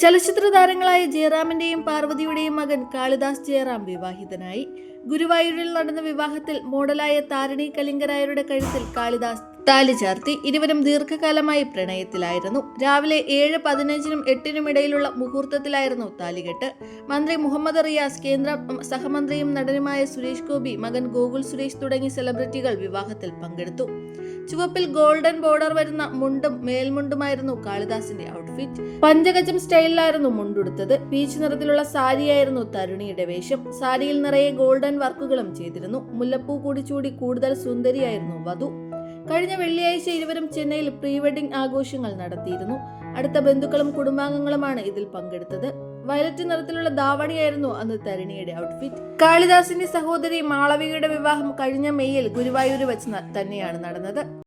ചലച്ചിത്ര താരങ്ങളായ ജയറാമിന്റെയും പാർവതിയുടെയും മകൻ കാളിദാസ് ജയറാം വിവാഹിതനായി. ഗുരുവായൂരിൽ നടന്ന വിവാഹത്തിൽ മോഡലായ താരണി കലിംഗരായരുടെ കഴുത്തിൽ കാളിദാസ് താലി ചേർത്തി ഇരുവരും ദീർഘകാലമായി പ്രണയത്തിലായിരുന്നു. രാവിലെ ഏഴ് പതിനഞ്ചിനും എട്ടിനും ഇടയിലുള്ള മുഹൂർത്തത്തിലായിരുന്നു താലികെട്ട്. മന്ത്രി മുഹമ്മദ് റിയാസ് കേന്ദ്ര സഹമന്ത്രിയും നടനുമായ സുരേഷ് ഗോപി മകൻ ഗോകുൽ സുരേഷ് തുടങ്ങിയ സെലിബ്രിറ്റികൾ വിവാഹത്തിൽ പങ്കെടുത്തു. ചുവപ്പിൽ ഗോൾഡൻ ബോർഡർ വരുന്ന മുണ്ടും മേൽമുണ്ടുമായിരുന്നു കാളിദാസിന്റെ ഔട്ട്ഫിറ്റ് പഞ്ചഗജം സ്റ്റൈലിലായിരുന്നു മുണ്ടുടുത്തത്. പീച്ച് നിറത്തിലുള്ള സാരിയായിരുന്നു തരുണിയുടെ വേഷം. സാരിയിൽ നിറയെ ഗോൾഡൻ വർക്കുകളും ചെയ്തിരുന്നു. മുല്ലപ്പൂ കൂടി ചൂടി കൂടുതൽ സുന്ദരിയായിരുന്നു വധു. കഴിഞ്ഞ വെള്ളിയാഴ്ച ഇരുവരും ചെന്നൈയിൽ പ്രീ വെഡിംഗ് ആഘോഷങ്ങൾ നടത്തിയിരുന്നു. അടുത്ത ബന്ധുക്കളും കുടുംബാംഗങ്ങളുമാണ് ഇതിൽ പങ്കെടുത്തത്. വയലറ്റ് നിറത്തിലുള്ള ദാവണിയായിരുന്നു അന്ന് തരിണിയുടെ ഔട്ട്ഫിറ്റ് കാളിദാസിന്റെ സഹോദരി മാളവികയുടെ വിവാഹം കഴിഞ്ഞ മെയ്യിൽ ഗുരുവായൂർ വെച്ച് തന്നെയാണ് നടന്നത്.